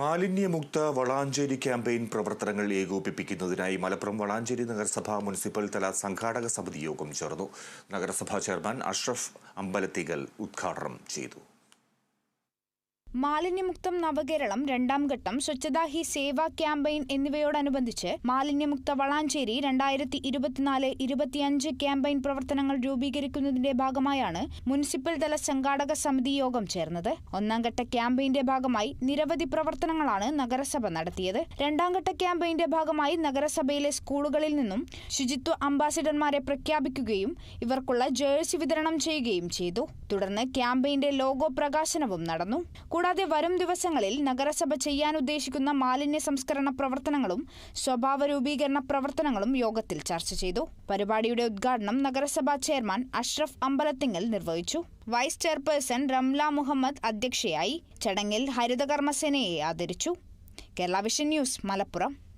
മാലിന്യമുക്ത വളാഞ്ചേരി ക്യാമ്പയിൻ പ്രവർത്തനങ്ങൾ ഏകോപിപ്പിക്കുന്നതിനായി മലപ്പുറം വളാഞ്ചേരി നഗരസഭ മുനിസിപ്പൽ തല സംഘാടക സമിതി യോഗം ചേർന്നു. നഗരസഭാ ചെയർമാൻ അഷ്റഫ് അമ്പലത്തികൽ ഉദ്ഘാടനം ചെയ്തു. മാലിന്യമുക്തം നവകേരളം രണ്ടാം ഘട്ടം സ്വച്ഛതാ ഹി സേവ ക്യാമ്പയിൻ എന്നിവയോടനുബന്ധിച്ച് മാലിന്യമുക്ത വളാഞ്ചേരി രണ്ടായിരത്തി ഇരുപത്തിനാല് ഇരുപത്തിയഞ്ച് ക്യാമ്പയിൻ പ്രവർത്തനങ്ങൾ രൂപീകരിക്കുന്നതിന്റെ ഭാഗമായാണ് മുനിസിപ്പൽ തല സംഘാടക സമിതി യോഗം ചേർന്നത്. ഒന്നാം ഘട്ട ക്യാമ്പയിന്റെ ഭാഗമായി നിരവധി പ്രവർത്തനങ്ങളാണ് നഗരസഭ നടത്തിയത്. രണ്ടാം ഘട്ട ക്യാമ്പയിന്റെ ഭാഗമായി നഗരസഭയിലെ സ്കൂളുകളിൽ നിന്നും ശുചിത്വ അംബാസിഡർമാരെ പ്രഖ്യാപിക്കുകയും ഇവർക്കുള്ള ജേഴ്സി വിതരണം ചെയ്യുകയും ചെയ്തു. തുടർന്ന് ക്യാമ്പയിന്റെ ലോഗോ പ്രകാശനവും നടന്നു. കൂടാതെ വരും ദിവസങ്ങളിൽ നഗരസഭ ചെയ്യാൻ ഉദ്ദേശിക്കുന്ന മാലിന്യ സംസ്കരണ പ്രവർത്തനങ്ങളും സ്വഭാവ രൂപീകരണ പ്രവർത്തനങ്ങളും യോഗത്തിൽ ചർച്ച ചെയ്തു. പരിപാടിയുടെ ഉദ്ഘാടനം നഗരസഭാ ചെയർമാൻ അഷ്റഫ് അമ്പലത്തിങ്ങൽ നിർവഹിച്ചു. വൈസ് ചെയർപേഴ്സൺ റംല മുഹമ്മദ് അധ്യക്ഷയായി ചടങ്ങിൽ ഹരിതകർമ്മസേനയെ ആദരിച്ചു. Kerala vision news Malappuram.